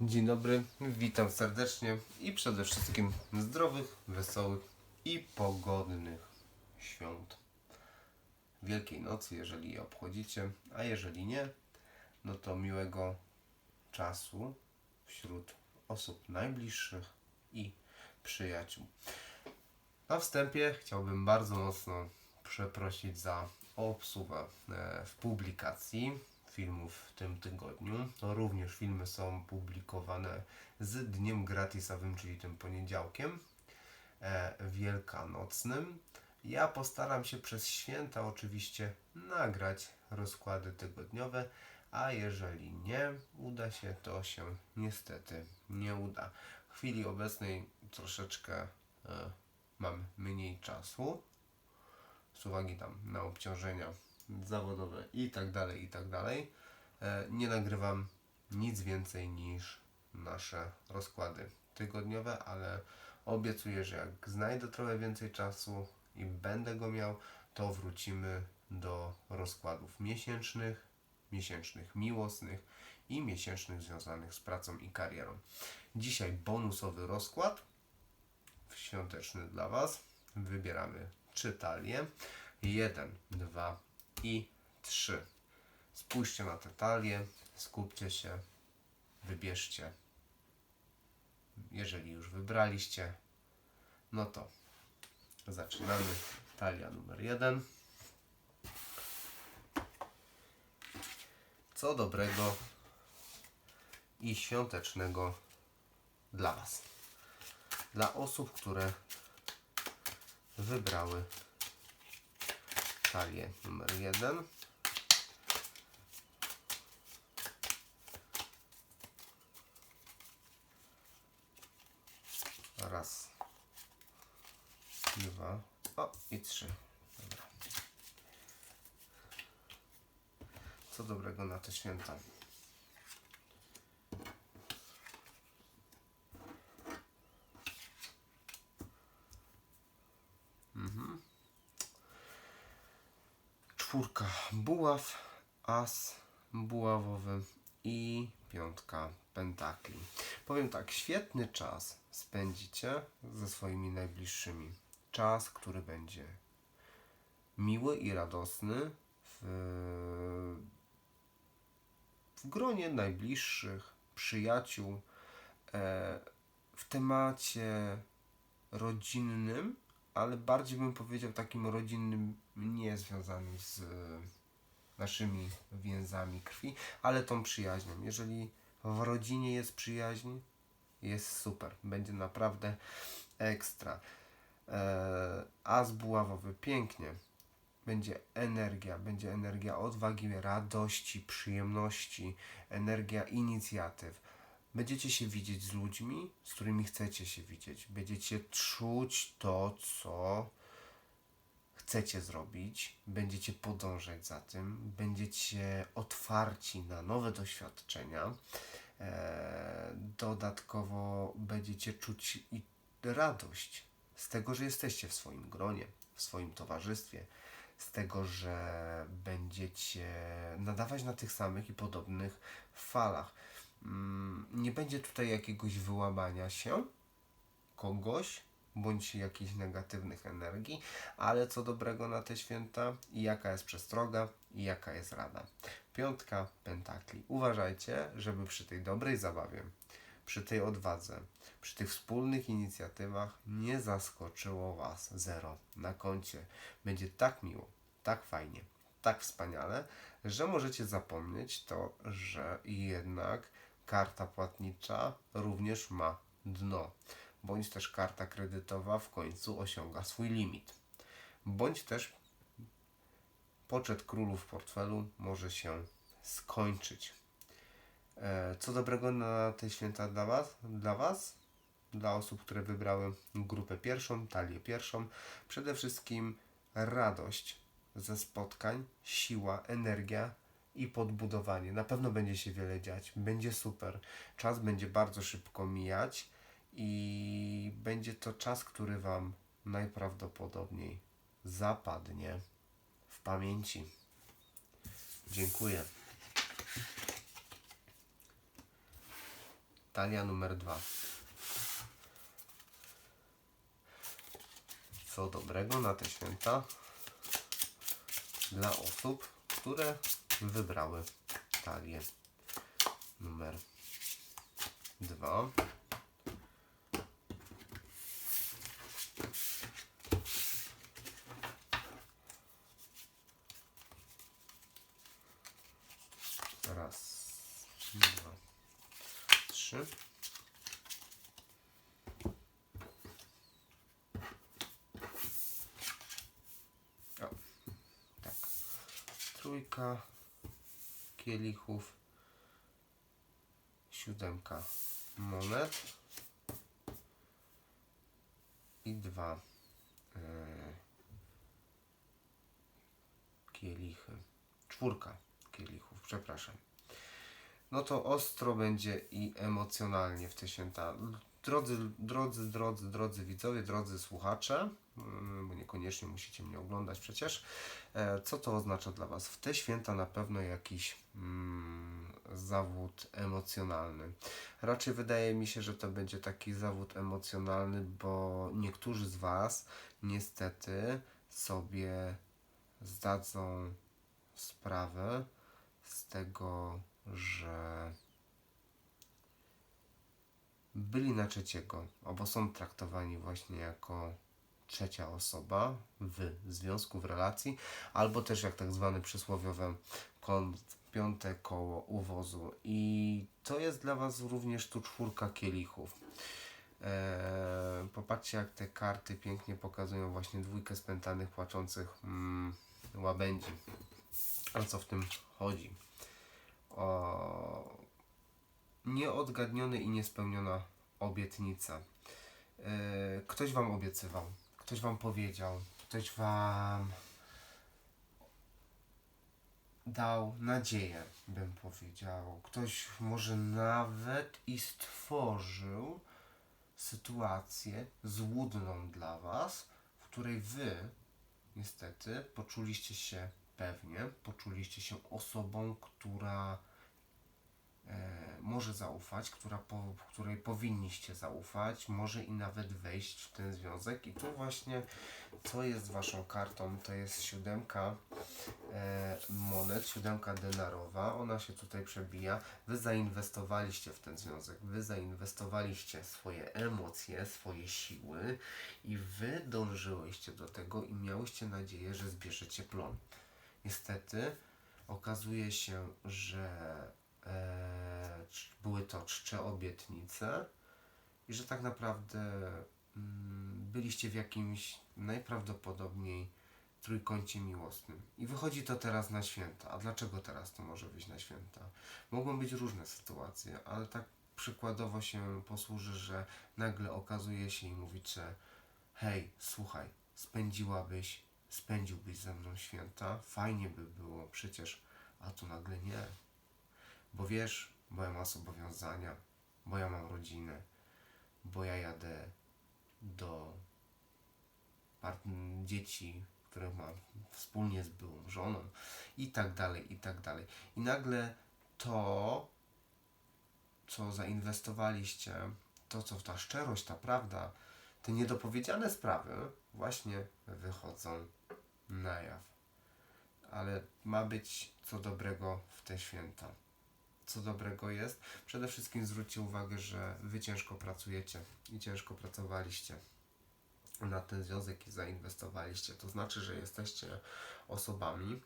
Dzień dobry, witam serdecznie i przede wszystkim zdrowych, wesołych i pogodnych świąt. Wielkiej Nocy, jeżeli je obchodzicie, a jeżeli nie, no to miłego czasu wśród osób najbliższych i przyjaciół. Na wstępie chciałbym bardzo mocno przeprosić za obsługę e, w publikacji filmów w tym tygodniu. Również filmy są publikowane z dniem gratisowym, czyli tym poniedziałkiem e, wielkanocnym. Ja postaram się przez święta oczywiście nagrać rozkłady tygodniowe, a jeżeli nie uda się, to się niestety nie uda. W chwili obecnej troszeczkę e, mam mniej czasu z uwagi tam na obciążenia zawodowe i tak dalej, i tak dalej. E, Nie nagrywam nic więcej niż nasze rozkłady tygodniowe, ale obiecuję, że jak znajdę trochę więcej czasu i będę go miał, to wrócimy do rozkładów miesięcznych, miesięcznych miłosnych i miesięcznych związanych z pracą i karierą. Dzisiaj bonusowy rozkład świąteczny dla Was. Wybieramy talie. Jeden, dwa i trzy. Spójrzcie na te talie, skupcie się, wybierzcie. Jeżeli już wybraliście, no to zaczynamy. Talia numer jeden. Co dobrego i świątecznego dla Was. Dla osób, które wybrały talię numer jeden. Raz, dwa, o i trzy. Dobra. Co dobrego na te święta? Czwórka buław, as buławowy i piątka pentakli. Powiem tak, świetny czas spędzicie ze swoimi najbliższymi. Czas, który będzie miły i radosny w, w gronie najbliższych, przyjaciół, e, w temacie rodzinnym, ale bardziej bym powiedział takim rodzinnym, nie związanym z e, naszymi więzami krwi, ale tą przyjaźnią. Jeżeli w rodzinie jest przyjaźń, jest super. Będzie naprawdę ekstra. Eee, as buławowy, pięknie. Będzie energia, będzie energia odwagi, radości, przyjemności, energia inicjatyw. Będziecie się widzieć z ludźmi, z którymi chcecie się widzieć. Będziecie czuć to, co chcecie zrobić, będziecie podążać za tym, będziecie otwarci na nowe doświadczenia. E, dodatkowo będziecie czuć i radość z tego, że jesteście w swoim gronie, w swoim towarzystwie, z tego, że będziecie nadawać na tych samych i podobnych falach. Mm, Nie będzie tutaj jakiegoś wyłamania się kogoś, bądź jakichś negatywnych energii, ale co dobrego na te święta i jaka jest przestroga i jaka jest rada. Piątka pentakli. Uważajcie, żeby przy tej dobrej zabawie, przy tej odwadze, przy tych wspólnych inicjatywach nie zaskoczyło Was zero na koncie. Będzie tak miło, tak fajnie, tak wspaniale, że możecie zapomnieć to, że jednak karta płatnicza również ma dno bądź też karta kredytowa w końcu osiąga swój limit. Bądź też poczet królów w portfelu może się skończyć. E, Co dobrego na te święta dla Was? Dla Was? Dla osób, które wybrały grupę pierwszą, talię pierwszą. Przede wszystkim radość ze spotkań, siła, energia i podbudowanie. Na pewno będzie się wiele dziać, będzie super. Czas będzie bardzo szybko mijać i będzie to czas, który Wam najprawdopodobniej zapadnie w pamięci. Dziękuję. Talia numer dwa. Co dobrego na te święta dla osób, które wybrały talię numer dwa. Raz, trzy. Tak. Trójka kielichów, siódemka monet i dwa e, kielichy. Czwórka kielichów, przepraszam. No to ostro będzie i emocjonalnie w te święta. Drodzy, drodzy, drodzy, drodzy widzowie, drodzy słuchacze, mm, bo niekoniecznie musicie mnie oglądać przecież, e, co to oznacza dla Was? W te święta na pewno jakiś mm, zawód emocjonalny. Raczej wydaje mi się, że to będzie taki zawód emocjonalny, bo niektórzy z Was niestety sobie zdadzą sprawę z tego, że byli na trzeciego, albo są traktowani właśnie jako trzecia osoba w związku, w relacji, albo też jak tak zwane przysłowiowe piąte koło uwozu. I to jest dla Was również tu czwórka kielichów. Eee, popatrzcie, jak te karty pięknie pokazują właśnie dwójkę spętanych, płaczących mm, łabędzi. O co w tym chodzi? O nieodgadniony i niespełniona obietnica. Eee, ktoś Wam obiecywał, ktoś Wam powiedział, ktoś Wam dał nadzieję, bym powiedział. Ktoś może nawet i stworzył sytuację złudną dla Was, w której Wy niestety poczuliście się pewnie, poczuliście się osobą, która e, może zaufać, która po, której powinniście zaufać, może i nawet wejść w ten związek. I tu właśnie, co jest waszą kartą, to jest siódemka e, monet, siódemka denarowa. Ona się tutaj przebija. Wy zainwestowaliście w ten związek, wy zainwestowaliście swoje emocje, swoje siły i wy dążyłyście do tego i miałyście nadzieję, że zbierzecie plon. Niestety okazuje się, że e, cz- były to czcze obietnice i że tak naprawdę mm, byliście w jakimś najprawdopodobniej trójkącie miłosnym. I wychodzi to teraz na święta. A dlaczego teraz to może być na święta? Mogą być różne sytuacje, ale tak przykładowo się posłuży, że nagle okazuje się i mówić, że hej, słuchaj, spędziłabyś, spędziłbyś ze mną święta, fajnie by było przecież, a tu nagle nie. Bo wiesz, bo ja mam zobowiązania, bo ja mam rodzinę, bo ja jadę do dzieci, które mam wspólnie z byłą żoną i tak dalej, i tak dalej. I nagle to, co zainwestowaliście, to, co ta szczerość, ta prawda, te niedopowiedziane sprawy właśnie wychodzą na jaw. Ale ma być co dobrego w te święta. Co dobrego jest? Przede wszystkim zwróćcie uwagę, że wy ciężko pracujecie i ciężko pracowaliście na ten związek i zainwestowaliście. To znaczy, że jesteście osobami,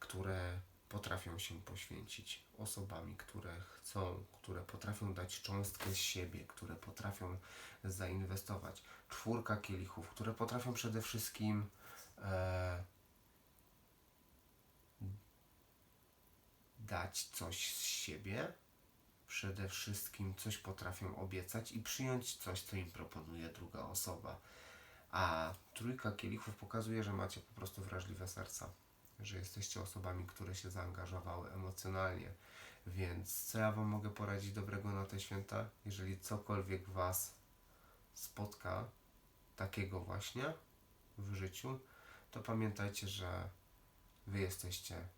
które potrafią się poświęcić, osobami, które chcą, które potrafią dać cząstkę z siebie, które potrafią zainwestować. Czwórka kielichów, które potrafią przede wszystkim e, dać coś z siebie, przede wszystkim coś potrafią obiecać i przyjąć coś, co im proponuje druga osoba. A trójka kielichów pokazuje, że macie po prostu wrażliwe serca, że jesteście osobami, które się zaangażowały emocjonalnie. Więc co ja Wam mogę poradzić dobrego na te święta? Jeżeli cokolwiek Was spotka, takiego właśnie w życiu, to pamiętajcie, że Wy jesteście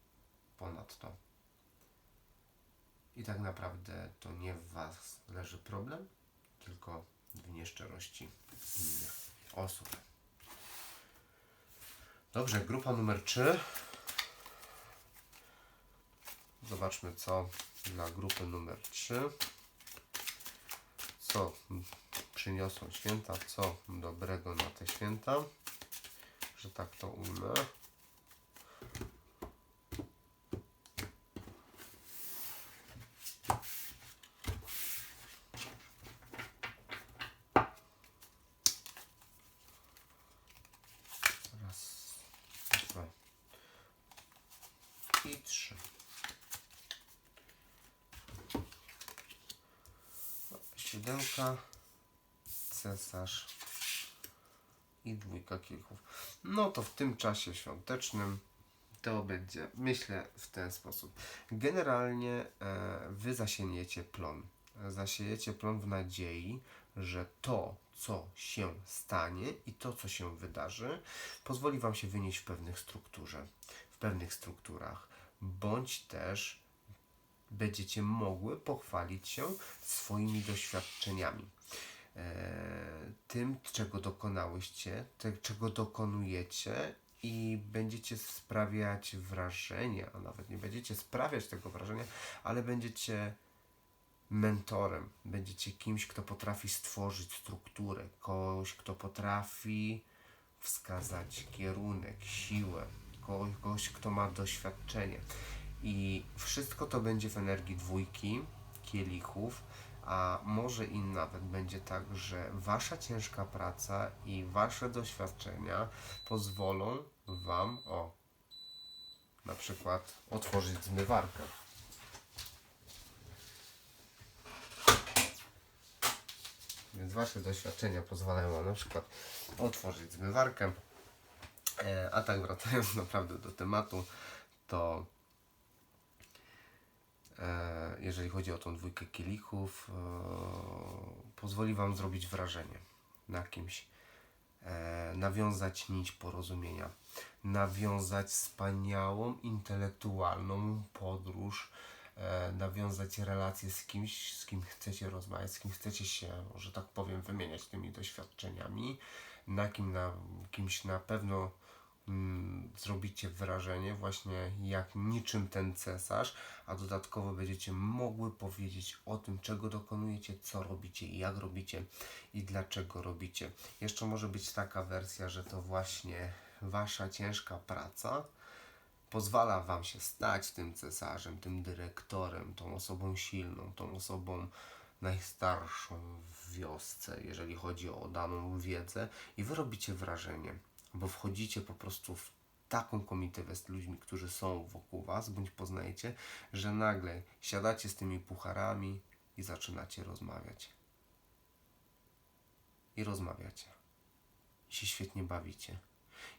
ponad to. I tak naprawdę to nie w Was leży problem, tylko w nieszczerości innych osób. Dobrze, grupa numer 3. Zobaczmy, co dla grupy numer 3. Co przyniosą święta, co dobrego na te święta, że tak to ujmę. Raz, dwa i trzy. Siódemka, cesarz i dwójka kielichów. No to w tym czasie świątecznym to będzie, myślę, w ten sposób. Generalnie e, wy zasieniecie plon. Zasiejecie plon w nadziei, że to, co się stanie i to, co się wydarzy, pozwoli Wam się wynieść w pewnych strukturze, w pewnych strukturach, bądź też będziecie mogły pochwalić się swoimi doświadczeniami. E, tym, czego dokonałyście, czego dokonujecie i będziecie sprawiać wrażenie, a nawet nie będziecie sprawiać tego wrażenia, ale będziecie mentorem, będziecie kimś, kto potrafi stworzyć strukturę, kogoś, kto potrafi wskazać kierunek, siłę, kogoś kto ma doświadczenie. I wszystko to będzie w energii dwójki, kielichów, a może i nawet będzie tak, że wasza ciężka praca i wasze doświadczenia pozwolą wam o na przykład otworzyć zmywarkę. Więc wasze doświadczenia pozwalają wam na przykład otworzyć zmywarkę. E, a tak wracając naprawdę do tematu, to jeżeli chodzi o tą dwójkę kielichów, e, pozwoli Wam zrobić wrażenie na kimś, e, nawiązać nić porozumienia, nawiązać wspaniałą, intelektualną podróż, e, nawiązać relacje z kimś, z kim chcecie rozmawiać, z kim chcecie się, że tak powiem, wymieniać tymi doświadczeniami, na kim na, kimś na pewno mm, zrobicie wrażenie właśnie jak niczym ten cesarz, a dodatkowo będziecie mogły powiedzieć o tym, czego dokonujecie, co robicie i jak robicie i dlaczego robicie. Jeszcze może być taka wersja, że to właśnie wasza ciężka praca pozwala wam się stać tym cesarzem, tym dyrektorem, tą osobą silną, tą osobą najstarszą w wiosce, jeżeli chodzi o daną wiedzę i wy robicie wrażenie bo wchodzicie po prostu w taką komitewę z ludźmi, którzy są wokół Was, bądź poznajecie, że nagle siadacie z tymi pucharami i zaczynacie rozmawiać. I rozmawiacie. I się świetnie bawicie.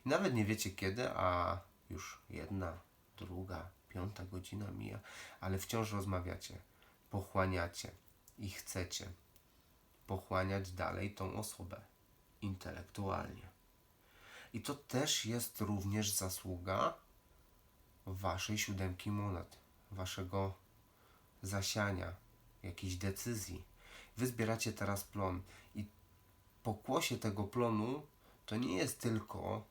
I nawet nie wiecie kiedy, a już jedna, druga, piąta godzina mija, ale wciąż rozmawiacie, pochłaniacie i chcecie pochłaniać dalej tą osobę intelektualnie. I to też jest również zasługa waszej siódemki monet, waszego zasiania, jakiejś decyzji. Wy zbieracie teraz plon i pokłosie tego plonu to nie jest tylko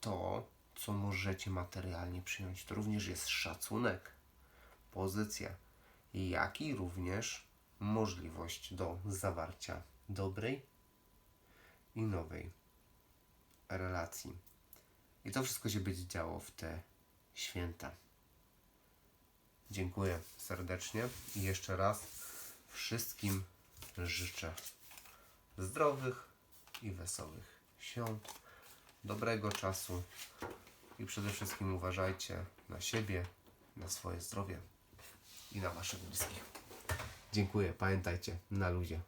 to, co możecie materialnie przyjąć. To również jest szacunek, pozycja, jak i również możliwość do zawarcia dobrej i nowej relacji. I to wszystko się będzie działo w te święta. Dziękuję serdecznie i jeszcze raz wszystkim życzę zdrowych i wesołych świąt, dobrego czasu i przede wszystkim uważajcie na siebie, na swoje zdrowie i na waszych bliskich. Dziękuję, pamiętajcie, na ludzie.